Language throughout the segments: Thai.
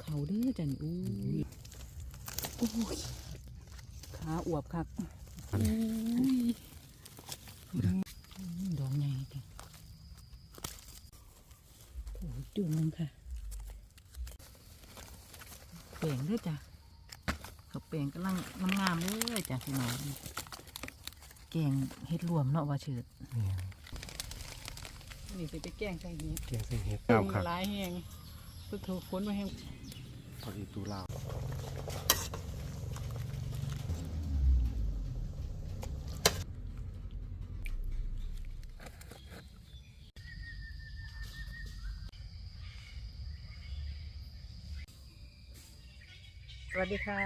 เขาเด้อจันอู้ยโอ้ยขาอวบครับอุ้ยดอกใหญ่จ้ะโอ้ยจุ่มนึงค่ะแปลงเด้อจ้ะเขาแปลงกำลังงามๆเลยจ้ะพี่น้องแกงเฮ็ดรวมเนาะว่าเฉิดนี่สิไปแกล้งใส่นี้เกียงใส่เห็ดงามครับหลายแหงพุทโธฝนมาแหง พอดีตูลาวสวัสดีค่ะ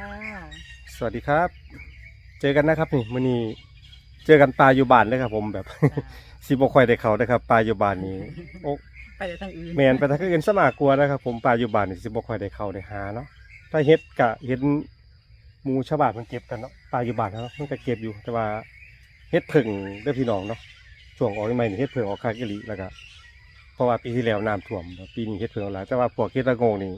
สวัสดีครับ เจอกันนะครับนี่มื้อนี้เจอกันปลาอยู่บ้านเลยครับ ผมแบบ สิบ่ค่อยได้เข้านะครับปลาอยู่บ้านนี้โอ้ ไปแต่ทางอื่นแมนไปทางอื่นซะมากกว่านะครับ ผมปลาอยู่บ้านนี่สิบ่ค่อยได้เข้าได้หาเนาะถ้าเฮ็ดกะเห็นหมู่ชาวบ้านมันเก็บกันเนาะปลาอยู่บ้านเนาะมันก็เก็บอยู่แต่ว่าเฮ็ดผึ่งเด้อพี่น้องเนาะช่วงออกใหม่ๆนี่เฮ็ดผึ่งออกคากอีหลีแล้วก็เพราะว่าปีที่แล้วน้ำท่วมปีนี้เฮ็ดผึ่งเอาหลายแต่ว่าพวกเฮ็ดละโงงนี่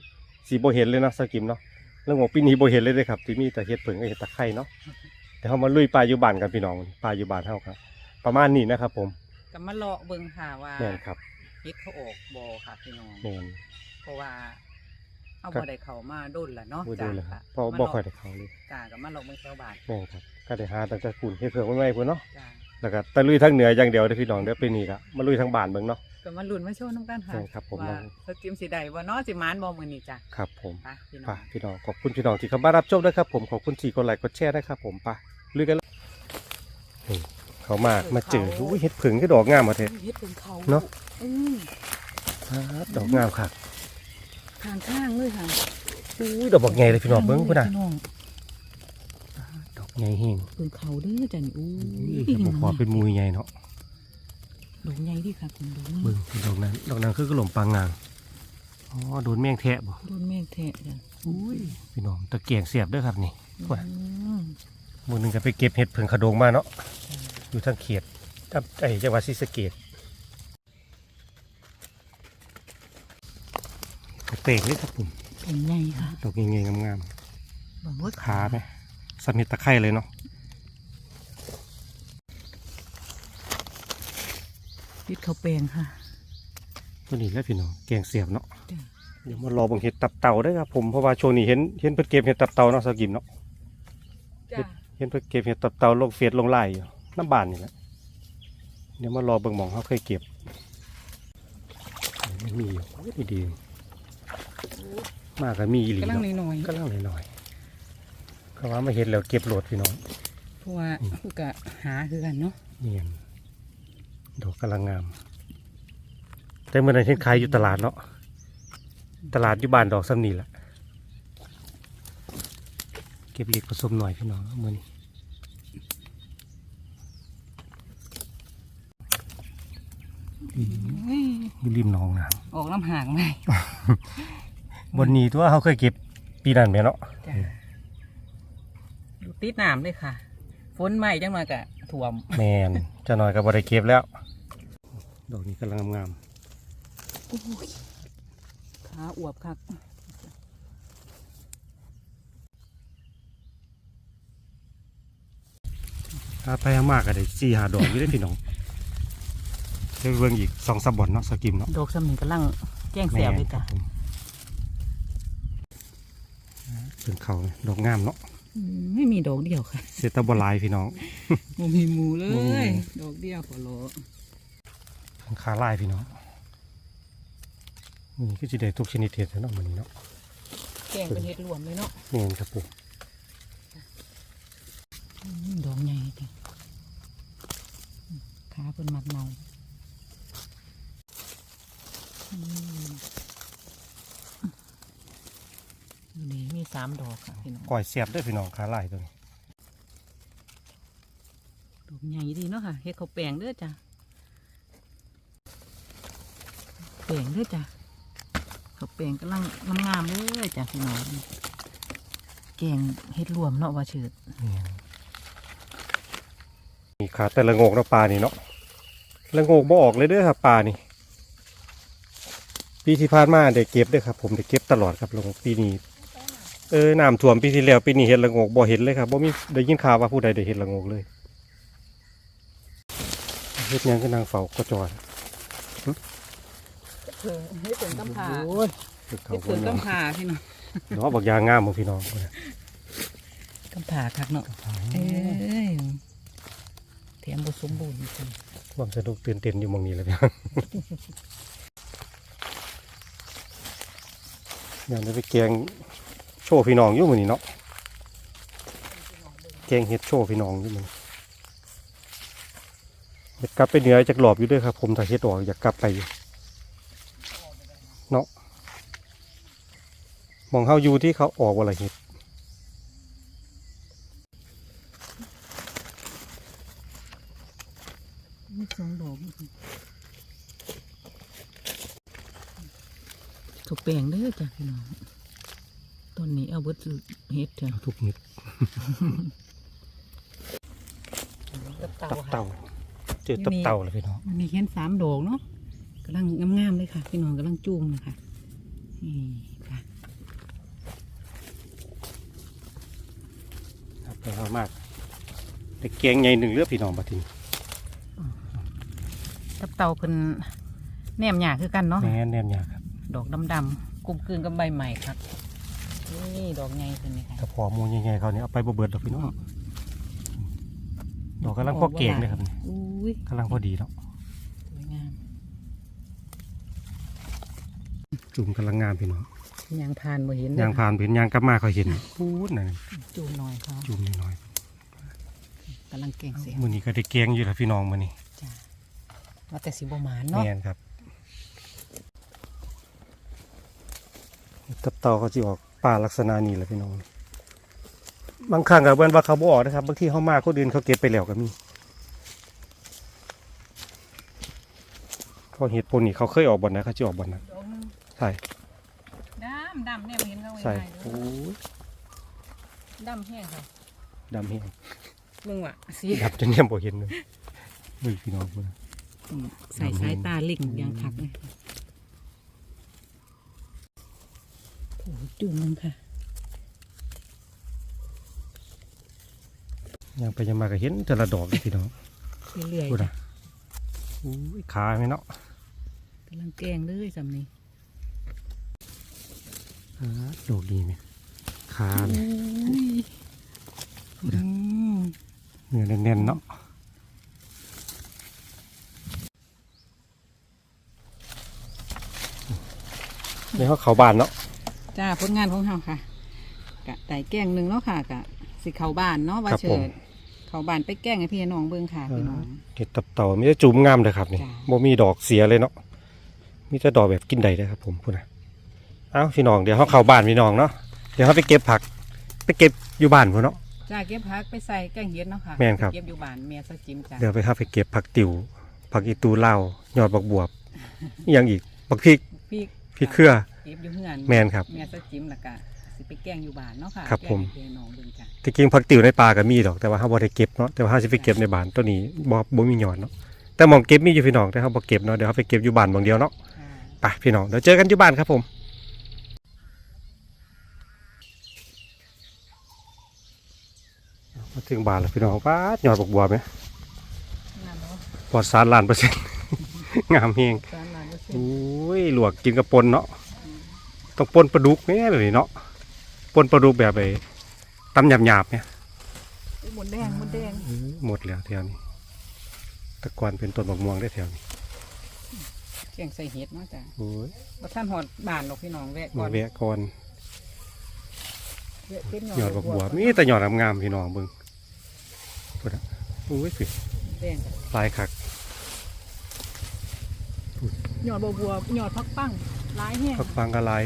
สิบ่เห็นเลยเนาะสกิมเนาะละโงงปีนี้บ่เห็นเลยเด้อครับที่มีแต่เฮ็ดผึ่งกับเฮ็ดตะไคร้เนาะแต่เฮามาลุยปลาอยู่บ้านกันพี่น้องปลาอยู่บ้านเฮาครับประมาณนี้นะครับ ผมก็มาเลาะเบิ่งค่ะว่าแม่นครับ เฮ็ดเขาออกบ่ค่ะพี่น้องแม่นเพราะว่าเอาครับบ่ได้เข้ามาโดนละเนาะบ่ดูเลยครับจ้ะเพราะบ่ค่อยได้เข้าเลยจ้าก็มาเลาะเบิ่งแถวบ้านแม่นครับก็ได้หาตั้งแต่คุณเฮ็ดเผื่อไว้ไว้พุ่นเนาะจ้าแล้วก็ตะลุยทั้งเหนืออย่างเดียวเด้อพี่น้องเด้อไปนี่ก็มาลุยทั้งบ้านเบิ่งเนาะ ก็มาลุ้นมาโชว์น้ำกันค่ะใช่ครับผม ว่าสจิมสิได้บ่เนาะสิมานบ่มื้อนี้จ้ะครับผมไปพี่น้ไป่องพี่น้องขอบคุณพี่น้องที่เข้ามารับชมด้วยครับผมขอบคุณที่กดไลค์กดแชร์นะครับผมไปลุยกันเลยนี่เขามามาเจออุ้ยเฮ็ดผึ่งก็ดอกงามมาเถอะ เฮ็ดเป็นเขาเนาะ อืมครับดอกงามครับข้างๆเลยค่ะอุ้ยดอกบักใหญ่เลยพี่น้องเบิ่งพุ่นน่ะพี่น้องดอกใหญ่แฮงเป็นเขาเด้อจันอู้อุ้ยบ่พอเป็นมูยใหญ่เนาะดอกใหญ่ดิค่ะคุณดอกเบิ่งดอกนั้นดอกนั้นคือกระหล่ำปางงางอ๋อโดนแมงแทะบ่โดนแม่งแทะจ้ะอุ้ยพี่น้องตะเกียงเสียบเด้อครับนี่ว่าอืมมื้อหนึงก็ไปเก็บเห็ดผึ่งขะโดงมาเนาะอยู่ทางเขตกับไอ้จังหวัดศรีสะเกษ กระเตงเลยครับผมเป็นไงค่ะดอกเงี้ยๆงามบอกว่าๆขาไหมสมิตตะไคร้เลยเนาะพิดเขาแปลงค่ะตัวนี้แหล้วพี่น้องแกงเสียบเนาะจ้ะเดี๋ยวมารอเบังเห็ดตับเต่าเด้วยครับผมเพราะว่าช่วงนี้เห็นเห็นเพิ่นเก็บเห็ดตับเต่าเนาะสกิมเนาะจ้ะเห็นเพิ่นเก็บเห็ดตับเต่าลงเฟซลงไลน์อยู่น้ำบานนี่แหละเดี๋ยวมารอเบิ่งหมองเขาเคยเก็บไม่มีอยู่ดีดีๆ มากก็มีอีหลีกำลังเนาะน้อยก็เล่าหน่อยๆก็ว่ามาเห็นแล้วเก็บโหลดพี่น้องๆเพราะว่ากูกะหาคือกันเนาะเนียนดอกกำลังงาม แต่เมื่อไหร่ที่ขายอยู่ตลาดเนาะตลาดอยู่บ้านดอกซ้ำนี่แหละเก็บเล็กผสมหน่อยพี่น้องเมื่อนี้อยู่ริมหนองน้ออกน้ำห่างไหมำ บนนี้ตัวเขาเคยเก็บปีนั้นไหมเนาะจ้ะอยู่ติดน้ำเลยค่ะ ฝนใหม่จังมากะถ่วม แมนเจะหน่อยกับบริเก็บแล้ว ดอกนี้กำลังงามโอ้ยขาอวบคักๆถ้าไปมากก็ได้สี่หาดอกอยู่ได้อพี่น้องเดี๋ยวเบิ่งอีกสองสามบ่อนเนาะสกิมเนาะดอกสมิงกำลังแจ้งเสียบเลยจ้ะ แม่นครับผม เป็นเขาดอกงามเนาะอืมไม่มีดอกเดียวค่ะ เซตาบอลายพี่น้องโมมีหมูเลบ่มีหมู่ยดอกเดียวขอรอเป็นขาลายพี่น้องนี่ก็จะได้ทุกชนิดเห็ดแล้วเนาะมันนี้เนาะแกงเป็นเห็ดรวมเลยเนาะนี่นครับผมอืมดอกใหญ่จ้ะอืมขาเป็นมัดเนาอืม นี่มีสามดอกค่ะพี่น้องก่อยเสียบด้วยพี่น้องขาลายตัวนี้ดอกใหญ่ดีเนาะค่ะเฮ็ดเขาวแปลงเด้อจ้ะแปลงเด้อจ้ะเขาวแปลงกำลังงามๆเลยจ้ะพี่น้องแกงเฮ็ดรวมเนาะว่าเฉิดนี่นี่ขาแต่ละโงกเนาะปลานี่เนาะละโงกบ่ออกเลยเด้อครับปลานี่ปีที่ผ่านมาได้เก็บเด้วยครับ ผมได้เก็บตลอดครับละงกปีนี้ เออน้ำท่วมปีที่แล้วปีนี้เห็ดละงกบ่เห็นเลยครับบ่มีได้ยินข่าวว่าผู้ใดได้เห็ดละงกเลยเฮ็ดหยังคือนางเฝ้าก็จอยเพิ่งให้เพิ่งกำพาโอ้ยเฮ็ดเขาให้บ่เพิ่งเนาะกำพาพี่น้องเนาะบักยางงามบ่พี่น้องกำพาคักเนาะเอ้ยแถมบ่สมบูรณ์จังความสนุกตื่นเต้นอยู่หมองนี้แหล้วพี่น้องอยากจะไปแกงโช ว์พี่น้องอยู่มือนี้เนาะแกงเฮ็ดโชว์พี่น้องอยู่มือนี้อยากกลับไปเหนือจากหลอบอยู่ด้วยครับ ผมถ้าเฮ็ดออกอยากกลับไปเนาะมองเฮาอยู่ที่เขาออกว่าละไรเฮ็ดถูกแปลงเด้อจ้ะพี่น้อง ตอนนี้เอาเบิดเฮ็ดจ้ะทุกเม็ดตับตัเต่าบเต่าเจอตับเต่าเลยพี่น้องมีแค่สามดอกเนาะกำลังงามๆเลยค่ะ พี่น้องกำลังจูงเลยค่ะนี่ค่ะครับไปเอามากแต่แกงใหญ่หนึ่งเลือพี่น้องบัดทีนี้ตับเต่าเพิ่นแนมหยาคือกันเนาะแม่นแนมยากครับ ดอกดำๆกลมกลืนกับใบใหม่ครับ นี่ดอกใหญ่เพิ่นนี่ค่ะถ้าพอหมูใหญ่ๆเขาเนี่ยเอาไปบ่เบิดดอกพี่น้องดอกกำลังพอเก่งเลยครับนี่อุ้ยกำลังพอดีเนาะสวยงามจุ่มกำลังงามพี่น้องยางพานบ่เห็นยางผ่านเป็นยางกลับมาเขาเห็นพูดน่ะจูงหน่อยเขาจุ่มน้อยกำลังเก่งเสียงๆมื้อนี้ก็ได้แกงอยู่แล้วพี่น้องมื้อนี้จ้ะว่าแต่สิบ่หมานเนาะแม่นครับตับเต่าเขาสิออก ป่าลักษณะนี้แหละพี่น้อง บางครั้งก็เบิ่นว่าเขาบ่ออกนะครับบางทีเขามาคนอื่นเขาเก็บไปแล้วก็มีเขาเห็ดปนนี่เขาเคยออกบ่อนนะเขาจะออกบ่อนนะดอกหนึงใช่ดำดำเนี่ยบ่เห็นเขาใช่ง่ายๆโอ้เด้อยดำแห้งค่ะดำเฮียงมึงว่ะสีดับจนเนี่ยบ่เห็นเลยเฮ้ยพี่น้องเพิ่นอืมใส่สายตาเล่งอย่างคักเลยโอ้โห จุ่มนึงค่ะยังไปยังมาก็เห็นแต่ละดอกเลยพี่น้องเรื่อยพูดนะโอ้ยขาไหมเนาะๆกำลังแกงเลยสำนี้อ่าดอกดีไหมขาไหมอืมเนื้อแน่นๆเนาะนี่เขาเขาบานเนาะ จ้าผลงานของเราค่ะกะไต่แกงหนึ่งเนาะค่ะกะสิเข้าบ้านเนาะว่าครับเชิผมญเข้าบ้านไปแกล้งให้พี่น้องเบิ่งค่ะพี่น้อง เห็ดตับเต่าไม่ได้จุ่มงามเลยครับนี่จ้ะ บ่มีดอกเสียเลยเนาะมีแต่ดอกแบบกินได้เลยครับ ผมพูดนะเอ้าพี่น้องเดี๋ยวเขาเข้าบ้านพี่น้องเนาะเดี๋ยวเขาไปเก็บผัก ไปเก็บอยู่บ้านพุ่นเนาะ จ้าเก็บผักไปใส่แกงเห็ดเนาะค่ะแม่นครับ เก็บอยู่บ้านแม่สจิมจ้าเดี๋ยวไปครับไปเก็บผักติ๋วผักอีตูเล่าวยอดบักบวบอหยังอีกบักพริกพี่พริกเครือ เก็บอยู่เฮือนแมนครับ แม่สจิมแล้วก็สิไปแกล้งอยู่บ้านเนาะค่ะครับแกล้งผมให้พี่น้องเบิ่งจ้าที่จริงผักติ๋วในป่าก็มีดอกแต่ว่าเขาบ่ได้เก็บเนาะแต่ว่าเขาสิไปเก็บในบ้านตัวนี้บ่บ่มียอดเนาะแต่หมองเก็บมีอยู่พี่น้องแต่เขาบ่เก็บเนาะเดี๋ยวเขาไปเก็บอยู่บ้านหมองเดียวเนาะค่ะ ไปพี่น้องเดี๋ยวเจอกันที่บ้านครับผม มาถึงบ้านแล้วพี่น้องป้าดยอดบักบัวไหมงามเนาะปลอดสารล้านเปอร์เซ็นต์ งามเฮงสารหลานบ่เช่นโอ้ยหลวกกินกับปนเนาะ ต้องปนปลาดุกแม่เลยเนาะปนปลาดุกแบบไอ้ตำหยาบๆเนี่ยหมดแดงหมดแดงเออหมดแล้วแถวนี้แตะกอนเป็นต้นบักม่วงได้แถวนี้แกงใส่เห็ดเนาะจ้าโอ้ยบ่ทันฮอดบ้านหรอกพี่น้องแวะก่มาอนแวะก่อนแวะเก็บยอดบักบัวมีแต่ยอดงามๆพี่น้องเบิ่งพูดอะโอ้ยสิแดงจ้ะลายคักยอดบัวบัวยอดพักปัง หลายแห้งผักฟังกะลาย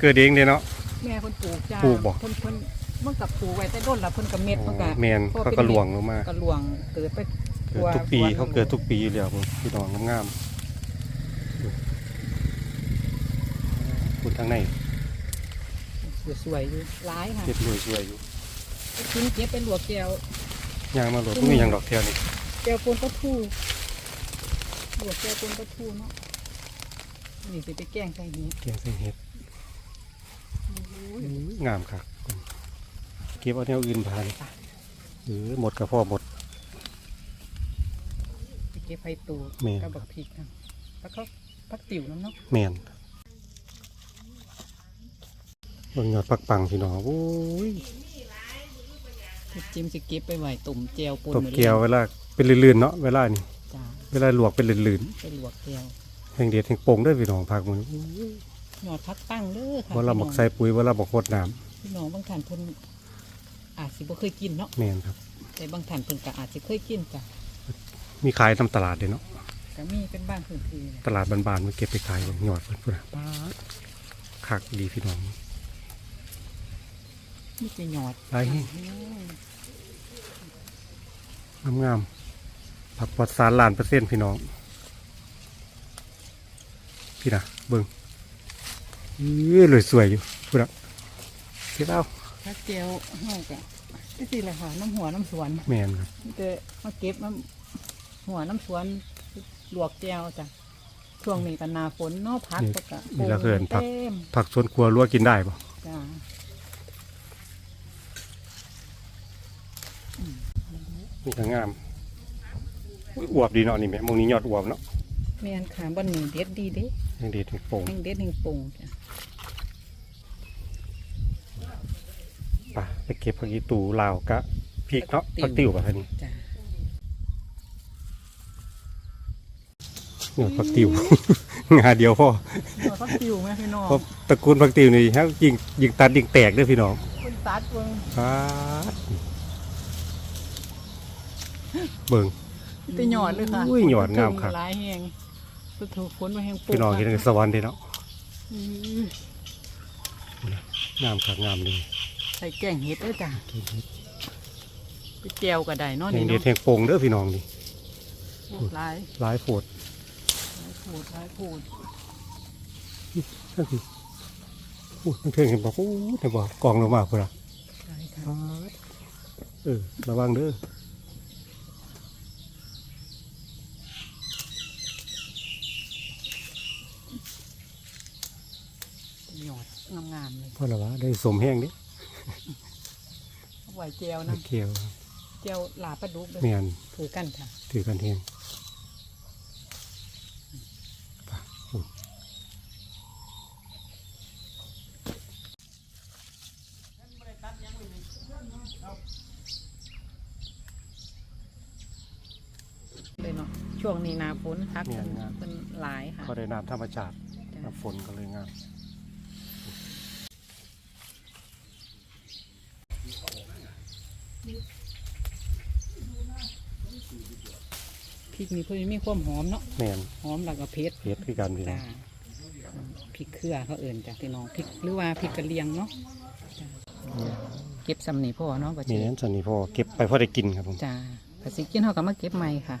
เกิดเองเด้เนาะ แม่คนปลูกจ้าปลูกบ่เพิ่นเพิ่นเมื่อกับปลูกไว้แต่ต้นละเพิ่นกับเม็ดเพิ่นกับแมนพอเขาเป็นก็หลวงลงมากระลวงเกิดไปเกิดทุกปีตัวเขาเกิดทุกปีอยู่แล้วมึงพี่น้องงามๆพูดทางในสวยๆอยู่หลายค่ะเก็บรวยสวยอยู่ชิ้นเก็บเป็นหลวกแก้วยางมาโหลดมีอย่างดอกเทียนี่แก้วปนปลาทูหลวกแก้วปนปลาทูเนาะ นี่สิไปแกล้งใส่นี้แกงใส่เห็ดงามค่ะเก็บเอาแนวอื่นผ่านหรือหมดกระเพาะหมดไปเก็บไผ่ตูแม่นกับบักพริกค่ะแล้วก็พักติ๋วน้ำเนาะแมนเบิ่งยอดปักปังพี่น้องโอ้ยจิ้มสิเก็บไปไหวตุ่มแจวปนตบมื้อเกียวเวลาเป็นลื่นๆเนาะเวลานี่จ้าเวลาลวกเป็นลื่นไปลวกแจวๆ แห่งเด็ดแห่งโป่งเด้วยพี่น้องผักมันหยอดพักตั้งเด้อค่ะว่าเราหมักใส่ปุ๋ยว่าเราหมักโคตรน้พี่น้องบางท่านเพิ่นอาจสิบ่เคยกินเนาะำแมนครับ แต่บางท่านเพิ่นก็อาจสิเคยกินจ้ะมีขายตามตลาดเลยเนาะก็มีเป็นบ้านพื้นที่เนี่ยตลาดบานๆมันเก็บไปขายเลยยอดเพิ่นพุ่นน่ะป๊าดคักดีพี่น้องมีแต่หยอดหลายแห่งอืมงามๆผักปลอดสารล้านเปอร์เซ็นต์พี่น้อง พี่นะเบิ่งเอ้ยเลยสวยอยู่พุ่นน่ะเก็บเอาพักแจวเฮาก็จังซี่แหละค่ะน้ำหัวน้ำสวนแมนครับมีแต่มาเก็บน้ำหัวน้ำสวนลวกแจวจ้ะช่วงนี้ก็หนาฝนเนาะพักก็กะนี่เราเกินผักเต็มผักสวนครัวรั้วกินได้ปะจ้ะนี่ก็งามอุ๊ยอวบดีเนาะนี่แม่มองนี้ยอดอวบเนาะ แม่นค่ะบ่หนึ่งเด็ดดีเด้ยังดีถึงโป่งแห่งเด็ดแห่งปรุงจ้ะไปไปเก็บผักอีตูลาวกะพริกเนาะผักติ๋วป่ะท่านี่จ้ะเนี่ยผักติ๋ว งาเดียวพ่อหัวพักติวแม่พี่น้องเพราะตระกูลผักติ๋วนี่ฮะยิงยิงตัดยิงแตกเด้วยพี่น้องคุณตัดเบิ่งป๊าดเบิ่งแต่หยอดเลยค่ะอุ้ยหยอดงามครับ หลายแห่ง สุดถูกฝนมาแห่งปลูกพี่น้องเห็นในสวรรค์เด้เนาะอืองามคักงามเลยใส่แกงเห็ดเด้อจ้ะไปแจวก็ได้เนาะแห่นี่งเด็ดเนาะแห่งโป่งเด้อพี่น้องนี่หลายหลายโพดหลายพูดหลายพูดนั่นคืออู้นั่นเพ่งเห็นบอกอู้เห็นบอกกองลงมาพุ่นละหลายค่ะเออระวังเด้อ หยอด งามๆเลยพ่อละวะได้สมแห้งดิเอาไว้แจวนะเกี่ยวแจวหลาปลาดุกเลยเมียนถือกันค่ะถือกันแห้งไปอู้เลยเนาะช่วงนี้หนาฝนพักเป็นเป็นหลายค่ะก็ได้น้ำธรรมชาติจ้ะน้ำฝนก็เลยงาม พริกนี่เพื่อมีความหอมเนาะแม่นหอมแล้วก็เผ็ดเพชรคือกันพี่น้จ้าองพริกเครือเขาเอิ่นจ้ะพี่น้องพริกหรือว่าพริกกระเลียงเนาะจ้ะเก็บสำนีพ่อเนาะบัดมีนี้นั้นสันนี่พอเก็บไปพอได้กินครับผมจ้าภาษีกินเขาก็มาเก็บใหม่ค่ะ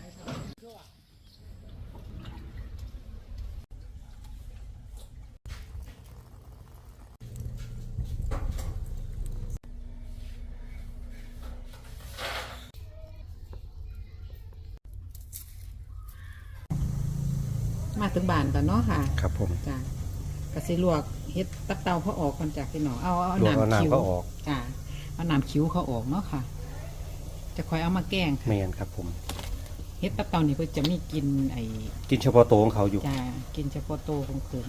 บ้านก่อนเนาะค่ะครับผมจ้ะกระสิลวกเฮ็ดตับเตาเขาออกก่อนจากพี่น้องเอาเอาลวกเอาน้ำคิ้วน้ำก็ออกจ้ะเอาน้ำคิ้วเขาออกเนาะค่ะ จะคอยเอามาแกงค่ะแม่นครับผมเฮ็ดตับเตานี่เพิ่นจะมีกินไอ้กินเฉพาะโตวของเขาอยู่จ้ากินเฉพาะโตของเพิ่น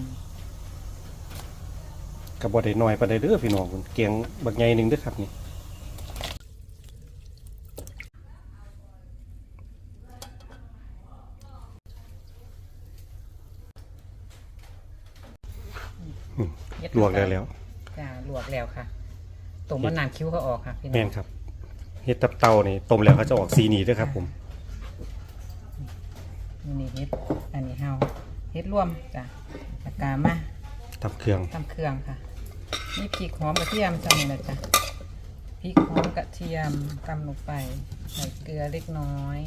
กับบอได้น้อยปานใดเด้อพี่น้องคุณเกียงบักใหญ่หนึ่งเด้อครับนี่อืม เฮ็ด ลวกได้แล้วจ้าลวกแล้วค่ะต้มเอาน้ำคิ้วเขาออกค่ะพี่น้องแม่นครับเห็ดตับเต่านี่ต้มแล้วเขาจะออกสีนี้เด้วยครับผมนี่เฮ็ดอันนี้เฮาเฮ็ดร่วมจ้ะแล้วกามาตับเครื่องทำเครื่องค่ะนี่พริกหอมกระเทียมจังนี่นะจ้ะพริกหอมกระเทียมตำลงไปใส่เกลือเล็กน้อย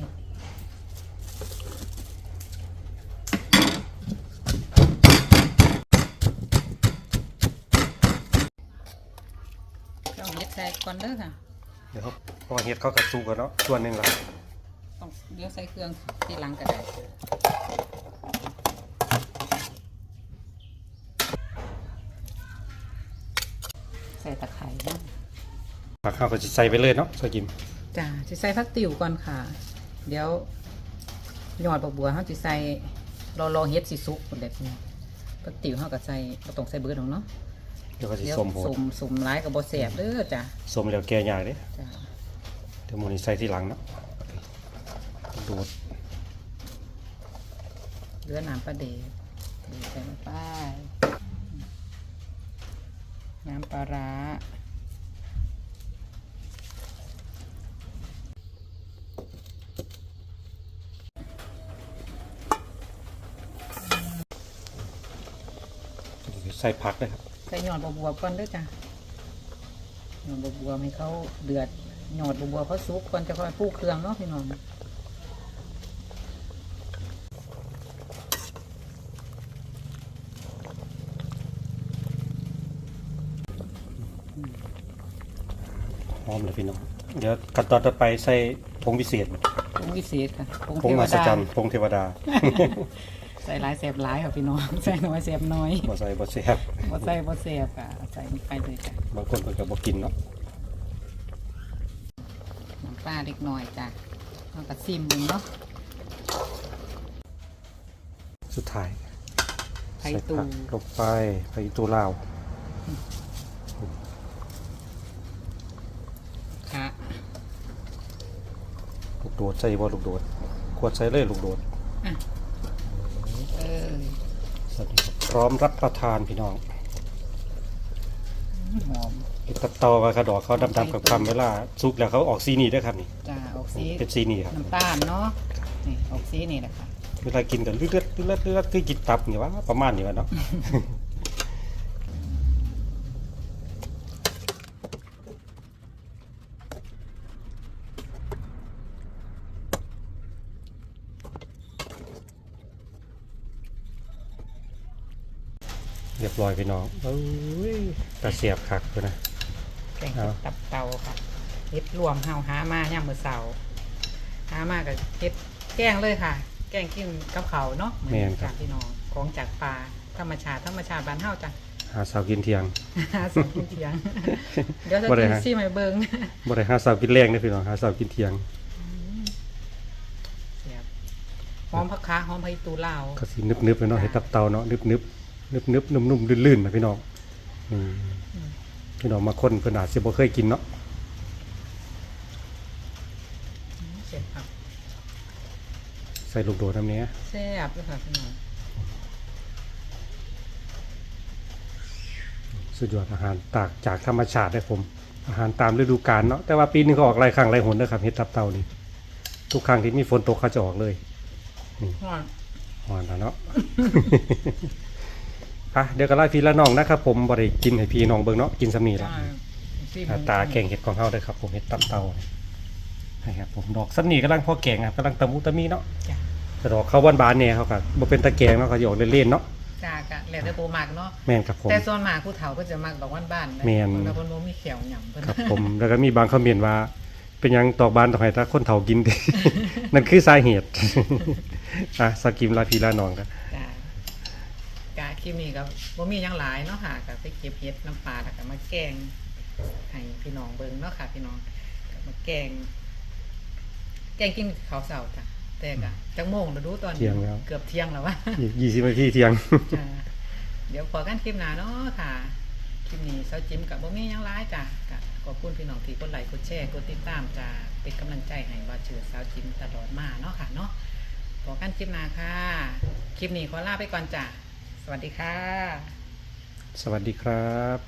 ก่อนเด้อค่ะ เดี๋ยวเขาเพราะเห็ดเขากระซุกกันเนาะส่วนหนึ่งละต้องเดี๋ยวใส่เครื่องทีหลังก็ได้ใส่ตะไคร้บ้างปลาข้าวก็จะใส่ไปเลยเนาะใส่กิมจ้าจะใส่ผักติ๋วก่อนค่ะ เดี๋ยวหยอดบักบัวเขาจะใส่รอรอเฮ็ดสีซุกหมดเลยพี่ผักติ๋วเขาก็ใส่ก็ต้องใส่เบิร์ดของเนาะ ดี๋ยวก็จะเดี๋ยวสมโหสดมสมร้ายกับบ่แสบเด้อจ้ะสมแล้วแก่ใหญ่เด้จ้าเดี๋ยวหมูนี่ใส่ทีหลังเนาะดูดเหลือน้ำปลาเดกดูใส่ลงไปน้ำปลาร้าใส่ผักเลยครับใส่หยอดบัวบัวก่อนเด้อจ้ะหยอดบัวบัวให้เขาเดือดหยอดบัวบัวเขาสุกก่อนจะค่อยปูเครื่องเนาะพี่น้องหอมเลยพี่น้อง เดี๋ยวขั้นตอนต่อไปใส่ผงพิเศษผงวิเศษค่ะผงผงเทวมาสดาจันผงเทวดา ใส่หลายแสบหลายค่ะพี่น้อง ใส่น้อยแสบน้อยบ่ใส่บ่แซ่บ บ่ใส่บ่แสบค่ะใส่ไปเลยจ้ะบางคนเพิ่นก็บ่กินเนาะน้ำปลาเล็กน้อยจ้ะแล้วก็ซิมมึงเนาะสุดท้ายไข่ใส่ตูผักลงไปไข่ตูลาวค่ะลูกโดดใส่บ่ลูกโดดขวดใส่เลยลูกโดดเออ สวัสดีครับพร้อมรับประทานพี่น้อง หอมเห็ดตับเตากับกระดอกเขาดำๆกับคำเวลาสุกแล้วเขาออกสีนี้ด้วยครับนี่จ้าออกสีเป็นสีนี้ครับน้ำตาลเนาะนี่ออกสีนี่แหละค่ะเวลากินกันเลือดเลือดเลือดคือกินตับนี่วะประมาณนี้วะเนาะ รียบร้อยพี่น้องเอ้ยตาเสียบคักเลยนะแกงเอาเห็ดตับเตาค่ะเห็ดรวมเฮาหามาย่ามมื้อเสาร์หามากับเห็ดแกงเลยค่ะ แกงกินกับเขาวเนาะเหมือนจากพี่น้องของจากปลาธรรมชาติธรรมชาติบ้านเฮาจ้ะหาสาวกินเที่ยงหาสองกินเทียงเดี๋ยวจะบ่ได้กินฮะซี่ใหม่เบิงบ่ได้หาสาวกินแรงเด้อพี่น้องหาสาวกินเที่ยงเสียบหอมผักคะหอมไผ่ตูลาวก็สินึบๆเลยเนาะเห็ดตับเตาเนาะนึบๆ นึบๆนุ่มๆลื่นๆนะพี่น้องนี่พี่น้องมาคนเพิ่นอาจสิบ่เคยกินเนาะเสียบครับใส่ลูกโดดน้ำเนี้ยแซ่บเลยค่ะพี่น้องสุดยอดอาหารตากจากธรรมชาติได้อผม อาหารตามฤดูกาลเนาะแต่ว่าปีหนึงเขาออกหลายครั้งหลายหนเด้อครับเห็ดตับเตานี่ทุกครั้งที่มีฝนตกเขาจะออกเลยหอมหวานแล้วเนาะ อะเดี๋ยวก็ไล่พี่ละน้องนะครับผมบ่ได้กินให้พี่น้องเบิ่งเนาะกินสำนีละจ้าซี่หน้าตาแกงเห็ดของเฮาเด้อครับ ผมเห็ดตับเตานะครับผมดอกสำนีกำลังพอแกงครับกำลังตะมุตะมีเนาะจ้าแต่ดอกเขาบานๆเนี่ยเขาก็บ่เป็นตะแกรงเนาะเขาสิออกเล่นๆเนาะจ้ากะแล้วแต่ปูหมักเนาะแม่นครับผมแต่ส่วนมากผู้เฒ่าก็จะมักดอกว่านบ้านๆะแม่นคนละคนบ่มีเขียวหย่ำเพิ่นครับผมแล้วก็มีบางคอมเมนต์ว่า เป็นหยังตอกบานตอกให้ตาคนเฒ่ากินนั่นคือสาเหตุอะสกิมลาพีลาน้องครับจ้า กะคลิปนี้ก็บ่มีหยังหลายเนาะค่ะก็ไปเก็บเห็ดน้ำปลาแล้วก็มาแกงให้พี่น้องเบิ่งเนาะค่ะ พี่น้องก็มาแกง แกงกินข้าวเช้าจ้ะแต่ก็จังโมงแล้วดูตอนนี้เที่ยงแล้ว เกือบเที่ยงแล้ววะ อีก20นาทีเที่ยง จ้ะเดี๋ยวพอกันคลิปหน้าเนาะค่ะ คลิปนี้เซาจิ้มกับบ่มีหยังร้ายจ้ะก็ขอบคุณพี่น้องที่กดไลค์กดแชร์กดติดตามจ้ะเป็นกำลังใจให้ว่าเชื่อสาวจิ้มตลอดมาเนาะค่ะเนาะพอกันคลิปหน้าค่ะ คลิปนี้ขอลาไปก่อนจ้ะ สวัสดีค่ะ สวัสดีครับ